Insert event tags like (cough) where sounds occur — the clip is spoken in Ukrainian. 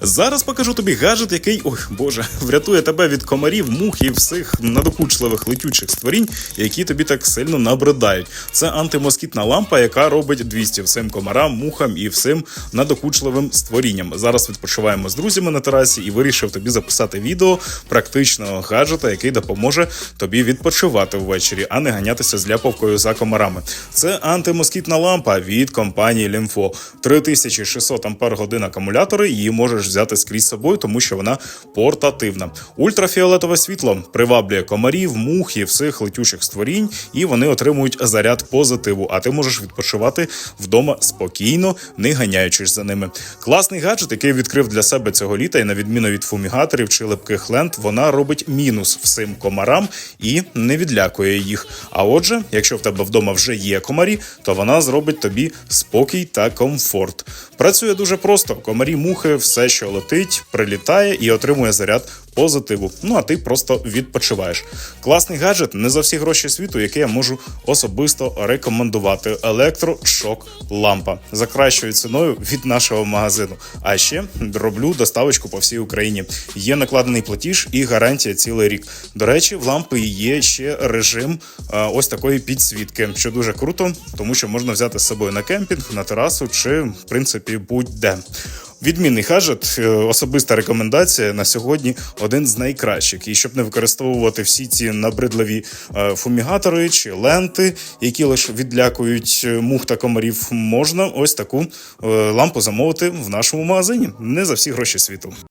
Зараз покажу тобі гаджет, який, ой боже, (laughs) врятує тебе від комарів, мух і всіх надокучливих летючих створінь, які тобі так сильно набридають. Це антимоскітна лампа, яка робить 200 всім комарам, мухам і всім надокучливим створінням. Зараз відпочиваємо з друзями на терасі і вирішив тобі записати відео практичного гаджета, який допоможе тобі відпочивати ввечері, а не ганятися з ляпавкою за комарами. Це антимоскітна лампа від компанії Limfo. 3600 ампер годин акумулятори. Її можеш взяти скрізь собою, тому що вона портативна. Ультрафіолетове світло приваблює комарів, мух і всіх летючих створінь, і вони отримують заряд позитиву. А ти можеш відпочивати вдома спокійно, не ганяючись за ними. Класний гаджет, який відкрив для себе цього літа, і на відміну від фумігаторів чи липких лент, вона робить мінус всім комарам і не відлякує їх. А отже, якщо в тебе вдома вже є комарі, то вона зробить тобі спокій та комфорт. Працює дуже просто: комарі, мухи, все, що летить, прилітає і отримує заряд позитиву. Ну а ти просто відпочиваєш. Класний гаджет не за всі гроші світу, який я можу особисто рекомендувати. Електрошок лампа за кращою ціною від нашого магазину. А ще роблю доставочку по всій Україні. Є накладений платіж і гарантія цілий рік. До речі, в лампи є ще режим е, ось такої підсвітки, що дуже круто, тому що можна взяти з собою на кемпінг, на терасу чи в принципі будь-де. Відмінний гаджет, е, особиста рекомендація на сьогодні один з найкращих. І щоб не використовувати всі ці набридливі е, фумігатори чи ленти, які лише відлякують е, мух та комарів, можна ось таку лампу замовити в нашому магазині. Не за всі гроші світу.